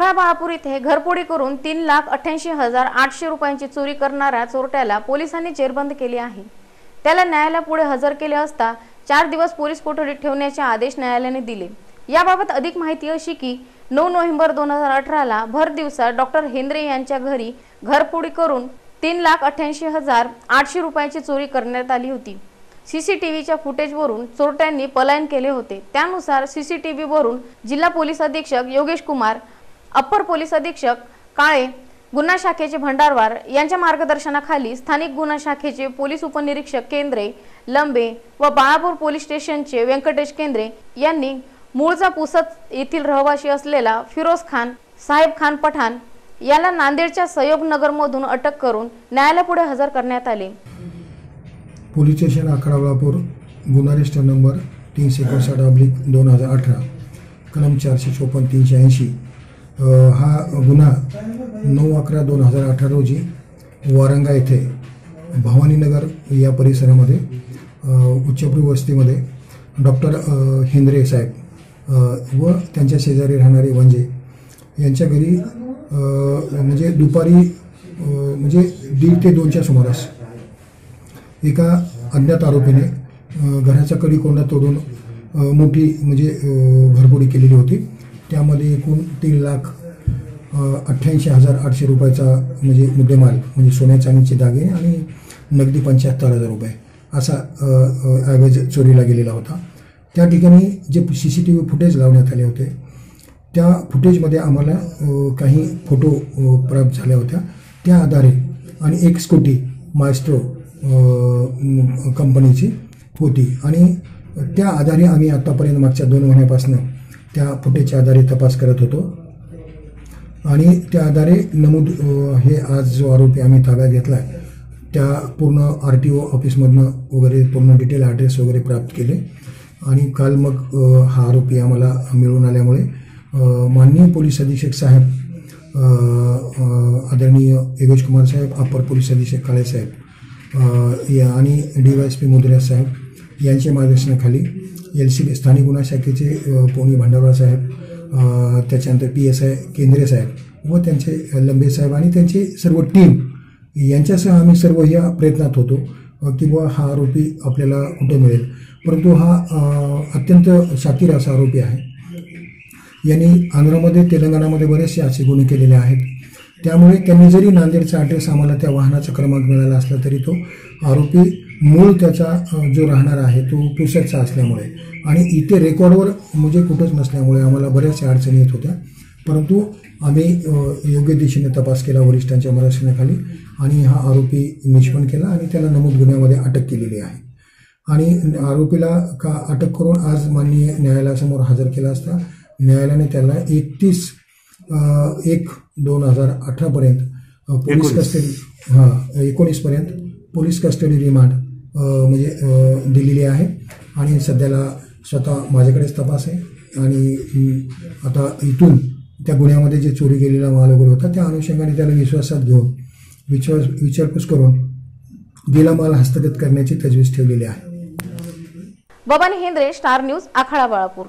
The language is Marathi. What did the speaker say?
आखळा बाळापूर इथे घरपोडी करून तीन लाख अठ्ठ्याऐंशी हजार आठशे रुपयांची चोरी करणाऱ्या चोरट्याला पोलिसांनी जेरबंद केले आहे. त्याला न्यायालयापुढे हजर केले असता चार दिवस पोलीस कोठडीत ठेवण्याचे आदेश न्यायालयाने दिले. याबाबत अधिक माहिती अशी की नऊ नोव्हेंबर दोन हजार अठराला भर दिवसा डॉक्टर हेंद्रे यांच्या घरी घरपोडी करून तीन लाख अठ्ठ्याऐंशी हजार आठशे रुपयांची चोरी करण्यात आली होती. सीसीटीव्हीच्या फुटेजवरून चोरट्यांनी पलायन केले होते. त्यानुसार सीसीटीव्हीवरून जिल्हा पोलीस अधीक्षक योगेश कुमार अप्पर पोलीस अधीक्षक काळे गुन्हा शाखेचे भंडारवार यांच्या मार्गदर्शनाखाली स्थानिक गुन्हा शाखेचे पोलीस उपनिरीक्षक केंद्रे लंबे व बाळापूर पोलीस स्टेशनचे व्यंकटेश केंद्रे यांनी मूळचा पुसत येथील रहिवाशी असलेला फिरोज खान साहेब खान पठाण याला नांदेडच्या सहयोग नगरमधून अटक करून न्यायालयापुढे हजर करण्यात आले. पोलीस स्टेशन अकरावळापूर गुन्हा रजिस्टर नंबर तीनशे एकोणसाठ अब्लिक दोन हजार अठरा कलम चारशे चोपन्न तीनशे ऐंशी हा गुन्हा नऊ अकरा दोन हजार अठरा रोजी वारंगा येथे भवानीनगर या परिसरामध्ये अ, वस्तीमध्ये डॉक्टर हेंद्रे साहेब व त्यांच्या शेजारी राहणारे वंजे यांच्या घरी म्हणजे दुपारी म्हणजे दीड ते दोनच्या सुमारास एका अज्ञात आरोपीने घराचा कडी कोंडा तोडून मोठी म्हणजे घरबोडी केलेली होती. त्यामध्ये एकूण तीन लाख अठ्ठ्याऐंशी हजार आठशे रुपयाचा म्हणजे मुद्देमाल म्हणजे सोन्या चांदीचे दागिने आणि नगदी पंच्याहत्तर हजार रुपये असा ॲव्हरेज चोरीला गेलेला होता. त्या ठिकाणी जे C C T V footage लावण्यात आले होते त्या फुटेजमध्ये आम्हाला काही फोटो प्राप्त झाल्या होत्या. त्या आधारे आणि एक स्कूटी मायस्ट्रो कंपनीची होती. आणि त्या आधारे आम्ही आत्तापर्यंत मागच्या दोन महिन्यापासून त्या फुटेजच्या आधारे तपास करत होतो. आणि त्या आधारे नमूद हे आज जो आरोपी आम्ही ताब्यात घेतला आहे त्या पूर्ण आर टी ओ ऑफिसमधनं वगैरे पूर्ण डिटेल ॲड्रेस वगैरे प्राप्त केले. आणि काल मग हा आरोपी आम्हाला मिळून आल्यामुळे माननीय पोलीस अधीक्षक साहेब आदरणीय योगेश कुमार साहेब अप्पर पोलीस अधीक्षक काळे साहेब या आणि D Y S P Mudre साहेब यांच्या मार्गदर्शनाखाली एल सी बी स्थानिक गुन्हा शाखेचे अ, पोनी साहेब त्याच्यानंतर पी एस आय केंद्रे साहेब व त्यांचे लंबे साहेब आणि त्यांची सर्व टीम. यांच्यासह आम्ही सर्व या प्रयत्नात होतो. की बुवा हा आरोपी आपल्याला कुठे मिळेल? परंतु हा अत्यंत शातीर असा आरोपी आहे. यांनी आंध्रमध्ये तेलंगणामध्ये बरेचसे असे गुन्हे केलेले आहेत. त्यामुळे त्यांनी जरी नांदेडचा ॲड्रेस आम्हाला त्या वाहनाचा क्रमांक मिळाला असला तरी तो आरोपी मूळ त्याचा जो राहणार आहे तो पुसटचा असल्यामुळे. आणि इथे रेकॉर्डवर म्हणजे कुठंच नसल्यामुळे आम्हाला बऱ्याचशा अडचणी येत होत्या. परंतु आम्ही योग्य दिशेने तपास केला वरिष्ठांच्या मार्गदर्शनाखाली आणि हा आरोपी निष्पन्न केला आणि त्याला नमूद गुन्ह्यामध्ये अटक केलेली आहे. आणि आरोपीला का अटक करून आज माननीय न्यायालयासमोर हजर केला असता न्यायालयाने त्याला एकतीस एक दोन हजार अठरापर्यंत पोलीस कस्टडी हां एकोणीसपर्यंत पोलीस कस्टडी रिमांड म्हणजे दिलेली आहे. आणि सध्याला स्वतः माझ्याकडेच तपास आहे. आणि आता इथून त्या गुन्ह्यामध्ये जे चोरी केलेला माल वगैरे होता त्या अनुषंगाने त्याला विश्वासात घेऊन विचार विचारपूस करून दिला माल हस्तगत करण्याची तजवीज ठेवलेली आहे. Babani Hendre star news Akhada Balapur.